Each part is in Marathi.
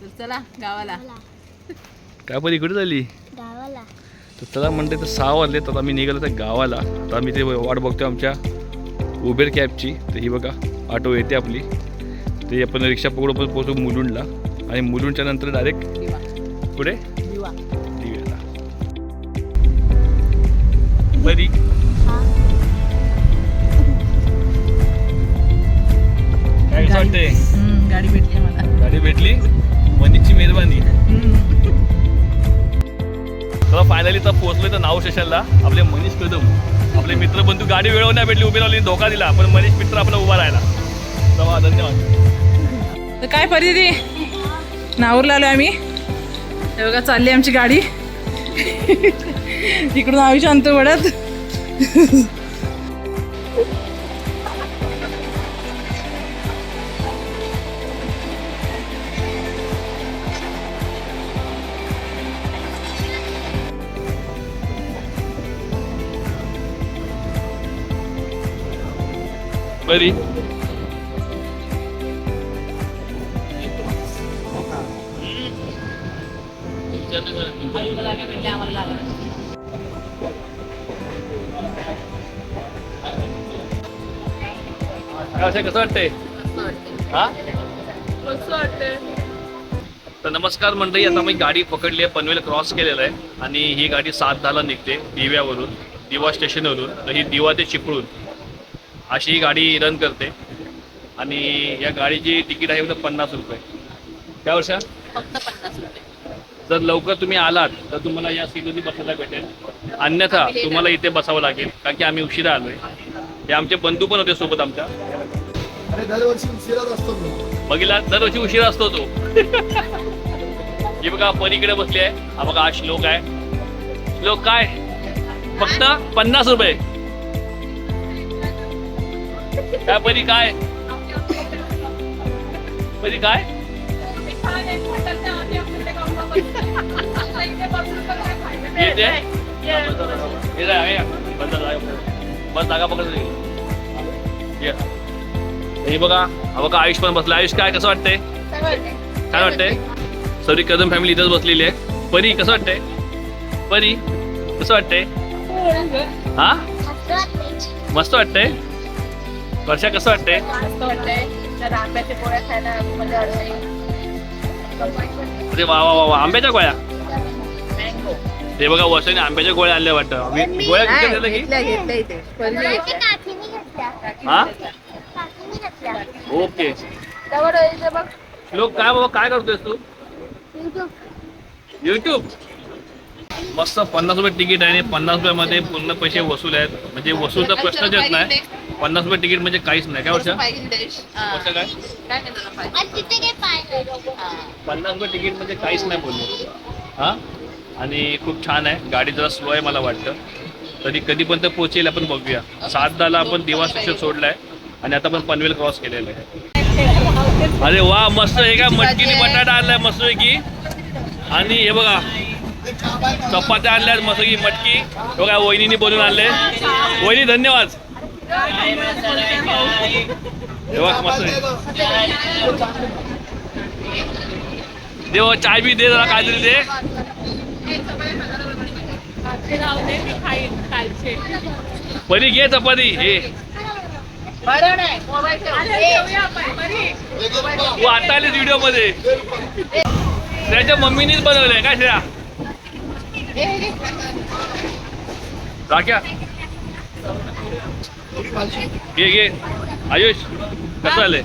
तर चला गावाला. काय पण इकडे झाली गावाला. तर चला म्हणते तर सहा वाजले तर आम्ही निघालो तर गावाला. तर आम्ही ते वाट बघतोय आमच्या उबेर कॅबची तर ही बघा ऑटो येते आपली. ते आपण रिक्षा पकडून आपण पोहोचू मुलुंडला. आणि मुलुंडच्या नंतर डायरेक्ट पुढे दिव्याला. बरी. काय गाडी भेटली मला. गाडी भेटली? मनीची मेहरबानी तर फायनली तर पोहोचलोय तर नाव स्टेशनला आपले मनीष कदम. आपले मित्रबंधू गाडी वेळवर नाही भेटली उभे राहिली धोका दिला. पण मनीष मित्र आपला उभा राहिला. तेव्हा धन्यवाद. तर काय परिस्थिती? नावरला आलो आम्ही. हे बघा चालली आमची गाडी. तिकडून आम्ही शांत पडत. Buddy. काय कसं वाटतंय? हा? तर नमस्कार मंडळी आता मी गाडी पकडली आहे पनवेल क्रॉस केलेलं आहे. आणि ही गाडी सात दहाला निघते दिव्यावरून दिवा स्टेशनवरून तर ही दिवा ते चिपळून अशी ही गाडी रन करते. आणि या गाडीची तिकीट आहे फक्त पन्नास रुपये. त्या वर्षा? फक्त पन्नास रुपये. जर लवकर तुम्ही आलात तर तुम्हाला या सीटवरती बसायला भेटेल. अन्यथा तुम्हाला इथे बसावं लागेल कारण की आम्ही उशिरा आलोय. हे आमचे बंधू पण होते सोबत आमच्या. बघितला दरवर्षी उशिरा असतो तो. हे बघा परीकडे बसली आहे. हा बघा हा श्लोक आहे. श्लोक काय? फक्त पन्नास रुपये. काय परी काय परी काय येते हे हे या. बंद जागा पकडत ये। हे बघा हा बघा आयुष पण बसला आयुष काय कसं वाटतंय काय वाटतंय सॉरी कदम फॅमिली इथंच बसलेली आहे परी कसं वाटतंय परी कसं वाटतंय हा। मस्त वाटतंय वर्षा कसं वाटतंय? मस्त वाटतंय. तर आंब्याचे पोळ्या खायला मजा वाटते. अरे वा वा वा वा. आंब्याच्या गोळ्या? मँगो ते बघा वर्षाने आंब्याच्या गोळ्या आणल्या वाटतं. मी- गोळ्या की घेतल्या घेतल्या इथे. पहिले घेतल्या. काठीने घेतल्या. हा? ओके. बघ. लोक काय बाबा काय करतोयस तू? युट्यूब मस्त पन्नास रुपये तिकीट आहे आणि पन्नास रुपयामध्ये पूर्ण पैसे वसूल आहेत. म्हणजे वसूलचा प्रश्नच येत नाही. पन्नास रुपये तिकीट म्हणजे काहीच नाही. काय वर्षा? काय. पन्नास रुपये तिकीट म्हणजे काहीच नाही बोललो. हां? आणि खूप छान आहे. गाडी जरा स्लो आहे मला वाटतं. तरी कधीपर्यंत पोहोचेल आपण बघूया. सात दहाला आपण दिवा स्टेशन सोडलाय. आणि आता आपण पनवेल क्रॉस केलेलं आहे. अरे वा मस्त हे काय मटकीने बटाटा आणलाय मस्त की आणि हे बघा चपात्या आणल्यात मस्त की मटकी बघा वहिनीने बनवून आणले वहिनी धन्यवाद. देवा मस्त चाय बी दे जरा काहीतरी दे. परी घे चपाती हे. तू आता आलीस व्हिडिओमध्ये त्याच्या मम्मीनीच बनवलंय काय श्रेया? राख्या. घे घे. आयुष कसं आलंय?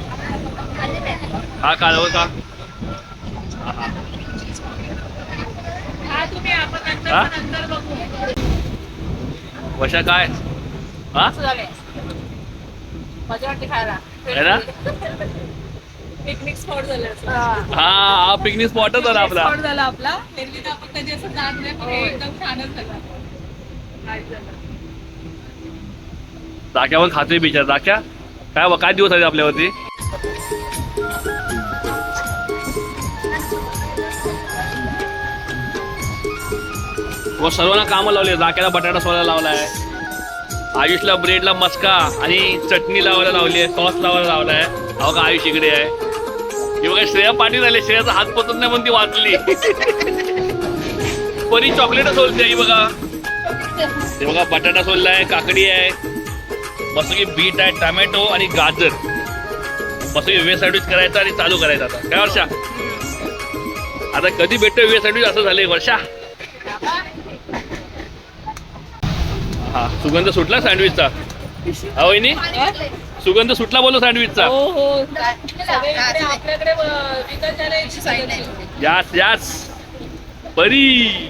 हा काढव का? हा? वशा काय? हा? है पिकनिक स्पॉट झाला हा. हा पिकनिक स्पॉटच झाला आपला. स्पॉट झाला आपला. आपण कधी असं जात नाही पण एकदम छानच झालं. भारी झालं. राख्यावर खातोय बिचार. राख्या काय काय दिवस आहेत आपल्यावरती? व सर्वांना कामं लावले. राख्याला बटाटा सोला लावलाय. आयुषला ब्रेडला मस्का आणि चटणी लावायला लावली आहे. सॉस लावायला लावलाय. अहो का आयुष इकडे आहे? किंवा बघा श्रेया पाटील आले श्रेयाचा हात पोचत नाही म्हणून ती वाचली. परी चॉकलेट सोलते ही बघा. हे बघा बटाटा सोललाय काकडी आहे. मस्त की बीट आहे टमॅटो आणि गाजर. मस्त की वे सँडविच करायचं आणि चालू करायचं आता. काय वर्षा? आता कधी भेटतो वे सँडविच? असं झालंय वर्षा. हा सुगंध सुटला सँडविचचा? हा वहिनी? सुगंध सुटला बोलो सँडविचचा. हो हो. यास यास. परी.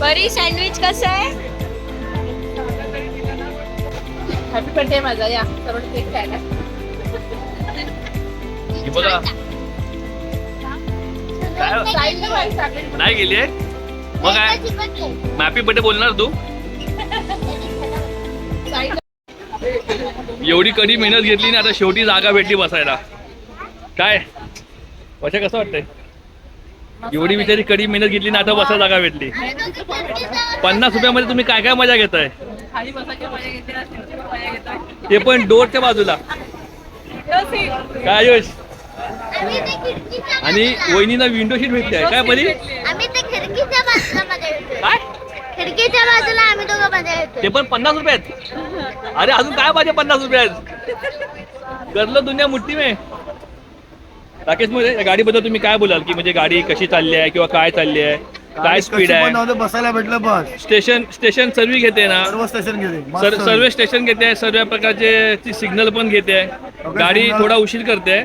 बरी सँडविच कसं आहे? हॅपी बर्थडे माझा या. सर्व केक खायला. हे नाही गेली मग काय? हॅपी बर्थडे बोलणार तू? एवढी कधी मेहनत घेतली ना आता शेवटी जागा भेटली बसायला. काय? वर्षा कसं वाटतंय? एवढी बिचारी कडी मेहनत घेतली ना आता बसायला जागा भेटली. पन्नास रुपयामध्ये तुम्ही काय काय मजा घेताय. ते पण डोरच्या बाजूला. काय खिडकीच्या आणि वहिनीला विंडो सीट भेटते आहे. काय बरी काय? खिडकीच्या बाजूला आम्ही दोघं मजा ते पण पन्नास रुपयात? अरे अजून काय पाहिजे पन्नास रुपयात? करलं दुनिया मुठ्ठी में. राकेशमध्ये गाडीबद्दल तुम्ही काय बोलाल? की म्हणजे गाडी कशी चालली आहे किंवा काय चालली आहे? काय स्पीड आहे? बसायला भेटलं बस. स्टेशन स्टेशन सर्व घेते ना? सर्व स्टेशन सर service. सर्व स्टेशन घेते सर्व प्रकारचे सिग्नल पण घेते. गाडी signal- थोडा उशीर करते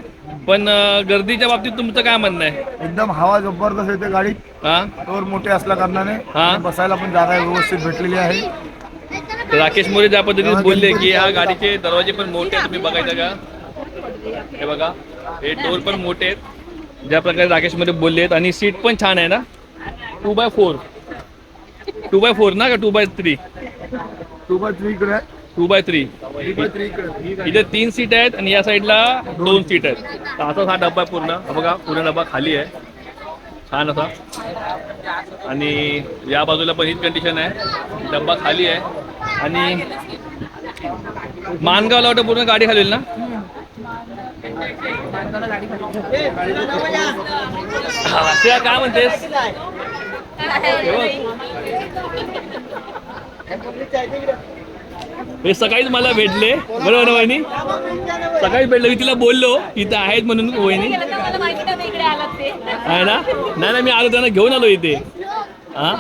पण अं, गर्दीच्या बाबतीत तुमचं काय म्हणणं आहे? एकदम हवा जबरदस्त येते गाडीत हा? मोठे असल्या कारणाने. हा. बसायला पण जागा व्यवस्थित भेटलेली आहे. तर राकेश मोरे ज्या पद्धतीने बोलले की ह्या गाडीचे दरवाजे पण मोठे आहेत तुम्ही बघायचं का? हे बघा हे डोर पण मोठे आहेत. ज्या प्रकारे राकेश मोरे बोलले आहेत. आणि सीट पण छान आहे ना? Two by four two by four ना का two by three two by three इकडे टू बाय थ्री इथे तीन सीट आहेत आणि या साईडला दोन सीट आहेत. तर असाच हा डब्बा पूर्ण. बघा पूर्ण डब्बा खाली आहे. छान असा. आणि या बाजूला पण हीच कंडिशन आहे. डब्बा खाली आहे. आणि मानगावला वाटतं पूर्ण गाडी खाली ना? हा, काय म्हणतेस? हे सकाळीच मला भेटले. बरोबर ना वहिनी? सकाळीच भेटलं. मी तिला बोललो इथं आहेत म्हणून वहिनी. आहे ना? नाही ना मी आलो त्यांना घेऊन आलो इथे. हा?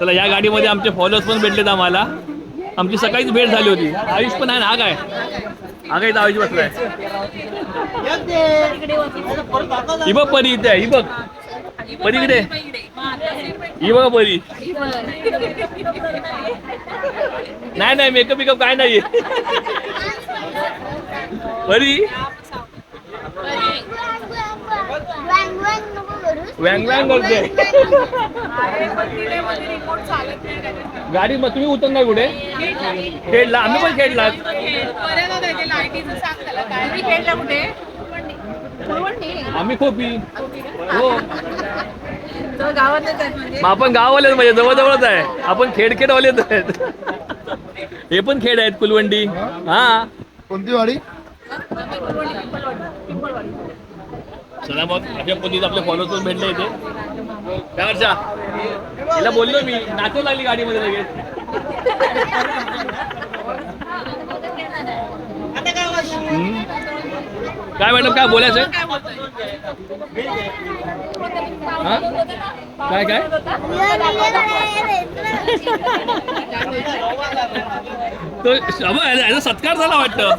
चला या गाडीमध्ये आमचे फॉलोअर्स पण भेटलेत आम्हाला. आमची सकाळीच भेट झाली होती. आयुष पण आहे ना हा काय? हा इथं आयुष बसलाय. ही बघ परी इथे ही बघ. परी इकडे. ही बघा परी. नाही नाही मेकअप बिकअप काय नाही परी. वॅंग व्यांग नको करते गाडी मग तुम्ही उतर नाही कुठे? खेळला. आम्ही पण खेळला. खेळला कुठे? आम्ही खोपी. हो. म्हणजे. मग आपण गाववालेच म्हणजे जवळजवळच आहे. आपण खेडखेडवालेच आहेत. हे पण खेड आहेत कुलवंडी. हा. कोणती वाडी? चला मग अशा पद्धतीने आपले फॉलोअर्स भेटले इथे. काय वर्षा? तिला बोललो मी. नाचू लागली गाडीमध्ये लगेच. काय मॅडम काय बोलायचं हा? काय काय? तो अबा, याचा सत्कार झाला वाटतं.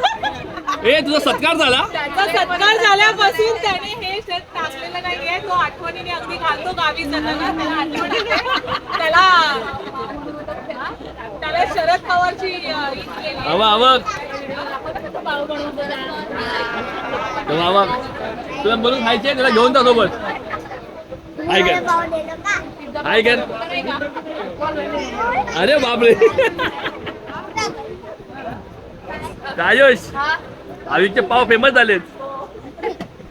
ए तुझा सत्कार झाला? त्याचा सत्कार झाल्यापासून त्याने हे शेत टाकलेलं नाहीये. तो आठवणीने अगदी घालतो गावी जाताना त्याला त्याला त्याला शरद पवारची अं, हीच केली. आहे. अवा अवक बाबा तुला बोलून खायचे तुला घेऊन जा सोबत. काय कर. काय कर. अरे बापरे. राजेश आयुष्य पाव फेमस झालेत.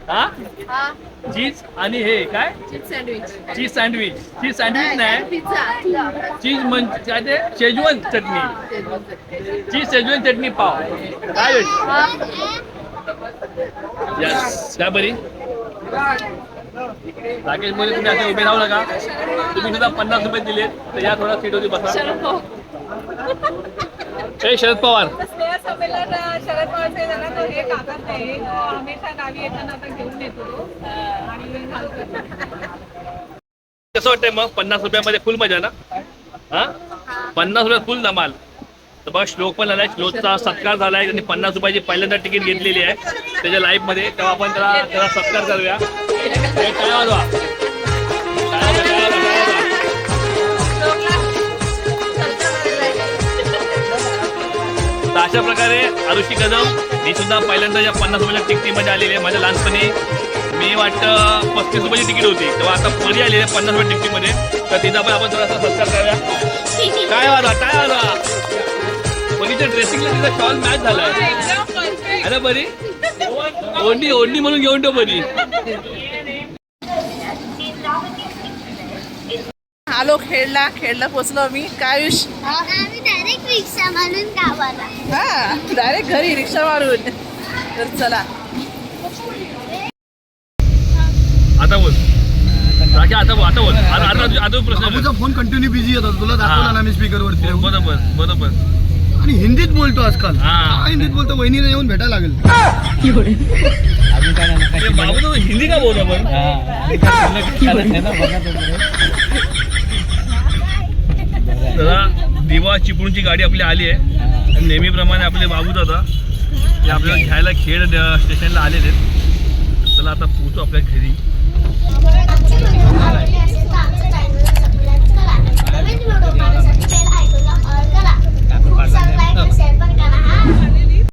हा. चीज आणि हे काय? Cheese sandwich. Cheese sandwich. नाही. चीज काय ते? शेजवान चटणी. चीज शेजवान चटणी पाव. काय यस. काय बरी. राकेश बोले तुम्ही असे उभे राहू नका. तुम्ही सुद्धा पन्नास रुपये दिलेत तर या थोडा सीट होती बसा ए शरद पवार. स्नेह संमेलन शरद पवारचे झाला तो हे कागद नाही. हमेशा गावी येताना आता घेऊन येतो. तो आणि. कसं वाटतंय मग? पन्नास रुपयामध्ये फुल मजा ना? हा? पन्नास रुपयात फुल धमाल. तर बघा श्लोक पण आलाय. श्लोकचा सत्कार झालाय. त्यांनी पन्नास रुपयाची पहिल्यांदा तिकीट घेतलेली आहे. त्याच्या लाईफमध्ये. तेव्हा आपण त्याला त्याला सत्कार करूया. टाळ्या वाजवा. तर अशा प्रकारे आरुषी कदम मी सुद्धा पहिल्यांदा या पन्नास रुपयाच्या तिकिटीमध्ये आलेली आहे. माझ्या लहानपणी मी वाटतं पस्तीस रुपयाची तिकीट होती. तेव्हा आता परी आलेली आहे पन्नास रुपये तिकिटीमध्ये तर तिचा पण आपण थोडासा सत्कार करूया. काय वाजा काय वाजा परीच्या ड्रेसिंगला तिचा शॉल मॅच झालाय. अरे बरी ओढणी ओढणी म्हणून घेऊन ठेव बरी आलो खेळला खेळला पोचलो आम्ही. काय आयुष डायरेक्ट रिक्षा म्हणून गावाला. हा डायरेक्ट घरी रिक्षा मारून. तर चला. आता बोल. राजा आता बोल आता बोल. आता आता आता प्रश्न. बाबूचा फोन कंटिन्यू बिझी येतात तुला दाखवला ना मी स्पीकर वरती कर. बरोबर बरोबर आणि हिंदीत बोलतो आजकाल. हा. काय हिंदीत बोलतो? वहिनीला येऊन भेटायला लागेल. अरे बाबू तो हिंदी का बोलतो आपण जरा दिवा चिपळूणची गाडी आपली आली आहे. नेहमीप्रमाणे आपले बाबू दादा ते आपल्याला घ्यायला खेड स्टेशनला आलेले आहेत. चला आता पोहोचू आपल्या घरी.